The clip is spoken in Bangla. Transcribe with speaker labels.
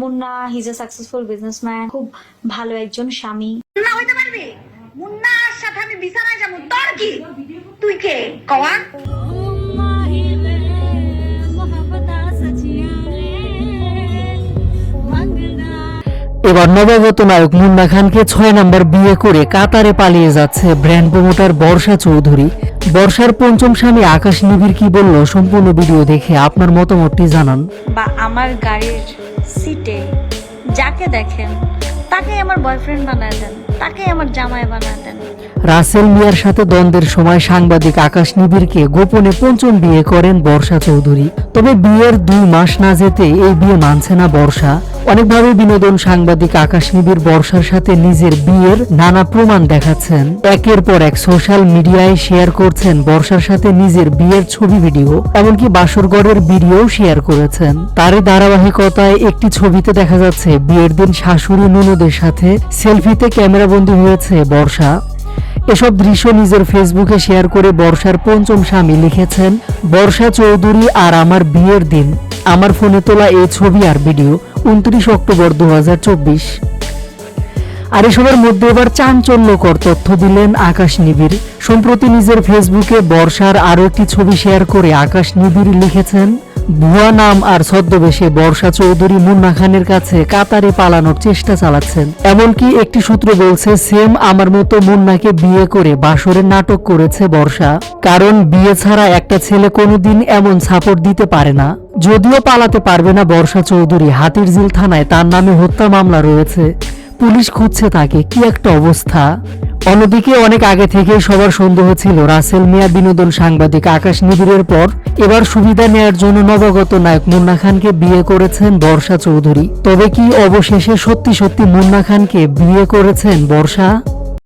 Speaker 1: Munna his a successful businessman খুব ভালো একজন স্বামী।
Speaker 2: না হইতে পারবি? মুন্নার সাথে আমি বিছানায় যাব। তোর কি? তুই কে? কওয়া।
Speaker 3: এবার নবাগত নায়ক মুন্না খানকে ছয় নম্বর বিয়ে করে কাতারে পালিয়ে যাচ্ছে ব্র্যান্ড প্রমোটার বর্ষা চৌধুরী। বর্ষার পঞ্চম স্বামী আকাশ নিবিড় কি বলল সম্পূর্ণ ভিডিও দেখে আপনার মতামতটি জানান।
Speaker 4: বা আমার গাড়ির সিটে যাকে দেখেন তাকে আমার বয়ফ্রেন্ড বানায় দেন। তাকে আমার জামাই বানায় দেন
Speaker 3: রাসেল মিয়ার সাথে দ্বন্দ্বের সময় সাংবাদিক আকাশ নিবিড়কে গোপনে পঞ্চম বিয়ে করেন বর্ষা চৌধুরী। তবে বিয়ের দুই মাস না যেতে এই বিয়ে মানছে না বর্ষা। অনেকভাবে বিনোদন সাংবাদিক আকাশ নিবিড় বর্ষার সাথে নিজের বিয়ের নানা প্রমাণ দেখাচ্ছেন। একের পর এক সোশ্যাল মিডিয়ায় শেয়ার করছেন বর্ষার সাথে নিজের বিয়ের ছবি ভিডিও, এমনকি বাসরগড়ের ভিডিও শেয়ার করেছেন। তারই ধারাবাহিকতায় একটি ছবিতে দেখা যাচ্ছে, বিয়ের দিন শাশুড়ি ননদের সাথে সেলফিতে ক্যামেরাবন্দী হয়েছে বর্ষা। এসব দৃশ্য নিজের ফেসবুকে শেয়ার করে বর্ষার পঞ্চম স্বামী লিখেছেন, বর্ষা চৌধুরী আর আমার বিয়ের দিন। আমার ফোনে তোলা এই ছবি আর ভিডিও, উনত্রিশ অক্টোবর দু হাজার চব্বিশ। আর এসবের মধ্যে এবার চাঞ্চল্যকর তথ্য দিলেন আকাশ নিবিড়। সম্প্রতি নিজের ফেসবুকে বর্ষার আরও একটি ছবি শেয়ার করে আকাশ নিবিড় লিখেছেন ভুয়া নাম আর ছদ্মবেশে বর্ষা চৌধুরী মুন্না খানের কাছে কাতারে পালানোর চেষ্টা চালাচ্ছেন। এমনকি একটি সূত্র বলছে, সেম আমার মতো মুন্নাকে বিয়ে করে বাসরের নাটক করেছে বর্ষা। কারণ বিয়ে ছাড়া একটা ছেলে কোনোদিন এমন সাপোর্ট দিতে পারে না। যদিও পালাতে পারবে না বর্ষা চৌধুরী, হাতিরঝিল থানায় তার নামে হত্যা মামলা রয়েছে। পুলিশ খুঁজছে তাকে, কি একটা অবস্থা? অন্যদিকে অনেক আগে থেকে সবার সন্দেহ ছিল রাসেল মিয়া বিনোদন সাংবাদিক আকাশ নিবিড়ের পর এবার সুবিধা নেয়ার জন্য নবগত নায়ক মুন্না খানকে বিয়ে করেছেন বর্ষা চৌধুরী। তবে কি অবশেষে সত্যি সত্যি মুন্না খানকে বিয়ে করেছেন বর্ষা?